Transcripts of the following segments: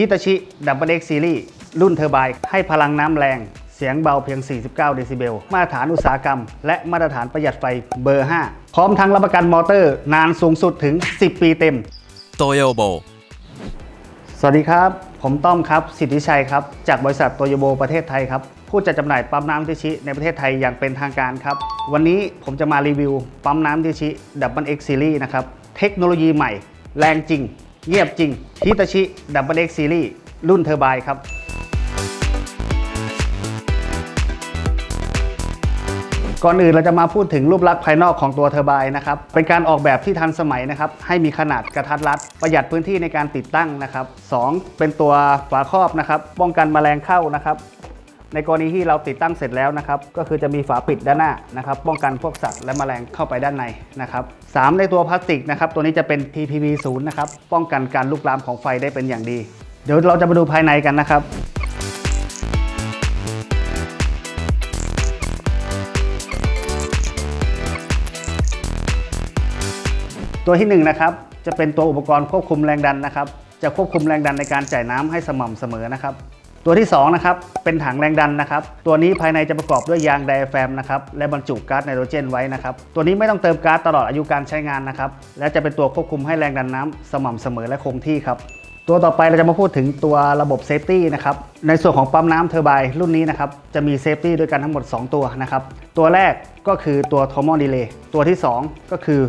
ฮิตาชิดับเบิลเอ็กซีรีส์รุ่นเทอร์ไบให้พลังน้ำแรง เสียงเบาเพียง 49 เดซิเบล มาตรฐานอุตสาหกรรม และมาตรฐานประหยัดไฟเบอร์ 5 พร้อมทั้งรับประกันมอเตอร์นานสูงสุดถึง 10 ปีเต็มโตโยโบสวัสดีครับ ผมต้อมครับ สิทธิชัยครับ จากบริษัทโตโยโบประเทศไทยครับ ผู้จัดจำหน่ายปั๊มน้ำทิชิในประเทศไทยอย่างเป็นทางการครับ วันนี้ผมจะมารีวิวปั๊มน้ำทิชิดับเบิลเอ็กซ์ซีรีส์นะครับ เทคโนโลยีใหม่ แรงจริง เงียบจริงฮิตาชิดับเบิลเอ็กซ์ซีรีส์รุ่นเทอร์ไบครับ ก่อนอื่นเราจะมาพูดถึงรูปลักษณ์ภายนอกของตัวเทอร์ไบน์นะครับ เป็นการออกแบบที่ทันสมัยนะครับ ให้มีขนาดกระทัดรัด ประหยัดพื้นที่ในการติดตั้งนะครับ 2. เป็นตัวฝาครอบนะครับ ป้องกันแมลงเข้านะครับ ในกรณีที่เราติดตั้งเสร็จแล้วนะครับ ก็คือจะมีฝาปิดด้านหน้านะครับ ป้องกันพวกสัตว์และแมลงเข้าไปด้านในนะครับ 3. ในตัวพลาสติกนะครับ ตัวนี้จะเป็น PPV 0นะครับ ป้องกันการลุกลามของไฟได้เป็นอย่างดี เดี๋ยวเราจะมาดูภายในกันนะครับตัวที่1นงนะครับจะเป็นตัวอุปกรณ์ควบคุมแรงดันนะครับ จะควบคุมแรงดันในการจ่ายน้ำให้สม่ำเสมอนะครับ ตัวที่2นะครับเป็นถังแรงดันนะครับตัวนี้ภายในจะประกอบด้วยยางไดอะแฟมนะครับและบรรจุก๊าซไนโตรเจนไว้นะครับตัวนี้ไม่ต้องเติมก๊าซตลอดอายุการใช้งานนะครับและจะเป็นตัวควบคุมให้แรงดันน้ำสม่ำเสมอและคงที่ครับตัวต่อไปเราจะมาพูดถึงตัวระบบเซฟตี้นะครับในส่วนของปั๊มน้ำเทอร์ไบน์รุ่นนี้นะครับจะมีเซฟตี้ด้วยกันทั้งหมด 2 ตัวนะครับตัวแรกก็คือตัว thermal delay ตัวที่ 2 ก็คือ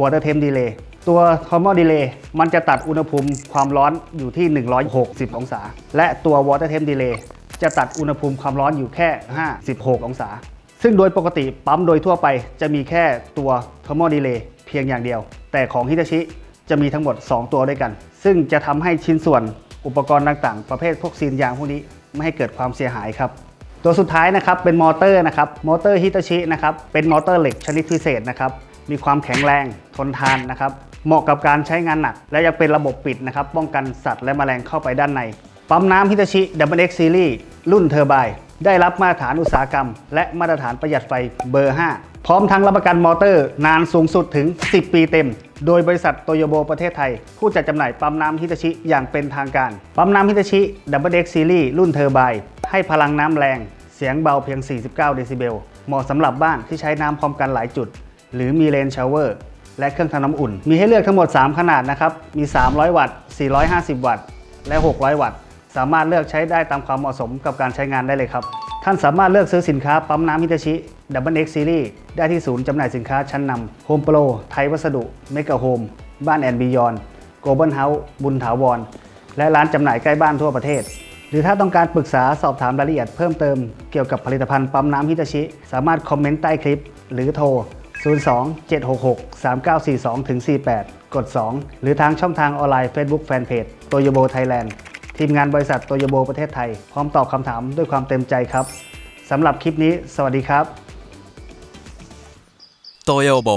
water temp delay ตัว thermal delay มันจะตัดอุณหภูมิความร้อนอยู่ที่ 160 องศา และตัว water temp delay จะตัดอุณหภูมิความร้อนอยู่แค่ 56 องศา ซึ่งโดยปกติปั๊มโดยทั่วไปจะมีแค่ตัว thermal delay เพียงอย่างเดียว แต่ของฮิตาชิจะมีทั้งหมด 2 ตัวด้วยกัน ซึ่งจะทำให้ชิ้นส่วนอุปกรณ์ต่างๆ ประเภทพวกซีนยางพวกนี้ไม่ให้เกิดความเสียหายครับตัวสุดท้ายนะครับเป็นมอเตอร์นะครับมอเตอร์ฮิตาชินะครับเป็นมอเตอร์เหล็กชนิดพิเศษนะครับมีความแข็งแรงทนทานนะครับ เหมาะกับการใช้งานหนัก และยังเป็นระบบปิดนะครับ ป้องกันสัตว์และแมลงเข้าไปด้านใน ปั๊มน้ำฮิตาชิ Double X Series รุ่นเทอร์ไบได้รับมาตรฐานอุตสาหกรรม และมาตรฐานประหยัดไฟเบอร์ 5 พร้อมทั้งรับประกันมอเตอร์ นานสูงสุดถึง 10 ปีเต็ม โดยบริษัทโตโยโบประเทศไทย ผู้จัดจำหน่ายปั๊มน้ำฮิตาชิอย่างเป็นทางการ ปั๊มน้ำฮิตาชิ Double X Series รุ่นเทอร์ไบให้พลังน้ำแรง เสียงเบาเพียง 49 เดซิเบล เหมาะสำหรับบ้านที่ใช้น้ำพร้อมกันหลายจุด หรือมีเลนชาวเวอร์ และเครื่องทำน้ำอุ่น มีให้เลือกทั้งหมด 3 ขนาดนะครับ มี 300 วัตต์ 450 วัตต์ และ 600 วัตต์ สามารถเลือกใช้ได้ตามความเหมาะสมกับการใช้งานได้เลยครับ ท่านสามารถเลือกซื้อสินค้าปั๊มน้ำฮิตาชิดับเบิลเอ็กซ์ซีรีส์ได้ที่ศูนย์จำหน่ายสินค้าชั้นนำโฮมโปรไทยวัสดุเมกะโฮมบ้านแอนบียอนโกลบอลเฮาส์บุญถาวร และร้านจำหน่ายใกล้บ้านทั่วประเทศหรือถ้าต้องการปรึกษาสอบถามรายละเอียดเพิ่มเติมเกี่ยวกับผลิตภัณฑ์ปั๊มน้ำฮิตาชิ สามารถคอมเมนต์ใต้คลิป หรือโทร 02 766 3942ถึง48 กด 2 หรือทางช่องทางออนไลน์ Facebook Fanpage โตโยโบไทยแลนด์ทีมงานบริษัทโตโยโบประเทศไทย พร้อมตอบคำถามด้วยความเต็มใจครับสำหรับคลิปนี้ สวัสดีครับโตโยโบ